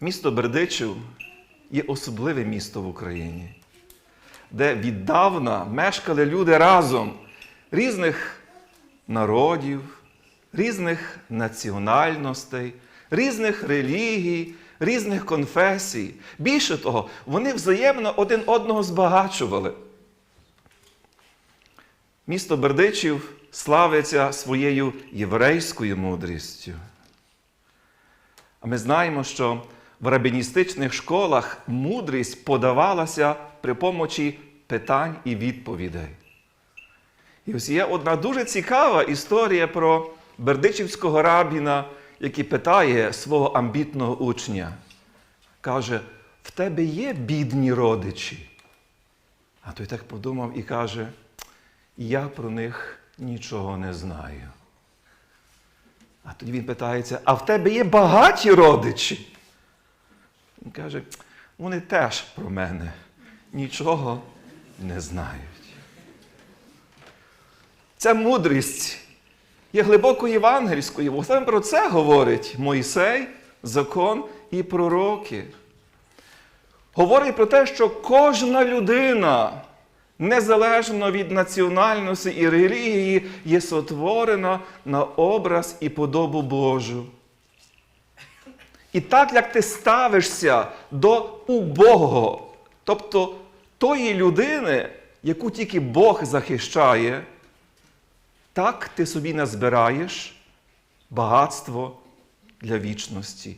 Місто Бердичів є особливе місто в Україні, де віддавна мешкали люди разом різних народів, різних національностей, різних релігій, різних конфесій. Більше того, вони взаємно один одного збагачували. Місто Бердичів славиться своєю єврейською мудрістю. А ми знаємо, що в рабіністичних школах мудрість подавалася при помочі питань і відповідей. І ось є одна дуже цікава історія про бердичівського рабіна, який питає свого амбітного учня. Каже: в тебе є бідні родичі? А той так подумав і каже: я про них нічого не знаю. А тоді він питається: а в тебе є багаті родичі? Каже, вони теж про мене нічого не знають. Ця мудрість є глибоко євангельською, бо саме про це говорить Мойсей, закон і пророки. Говорить про те, що кожна людина, незалежно від національності і релігії, є сотворена на образ і подобу Божу. І так як ти ставишся до убогого, тобто тої людини, яку тільки Бог захищає, так ти собі назбираєш багатство для вічності.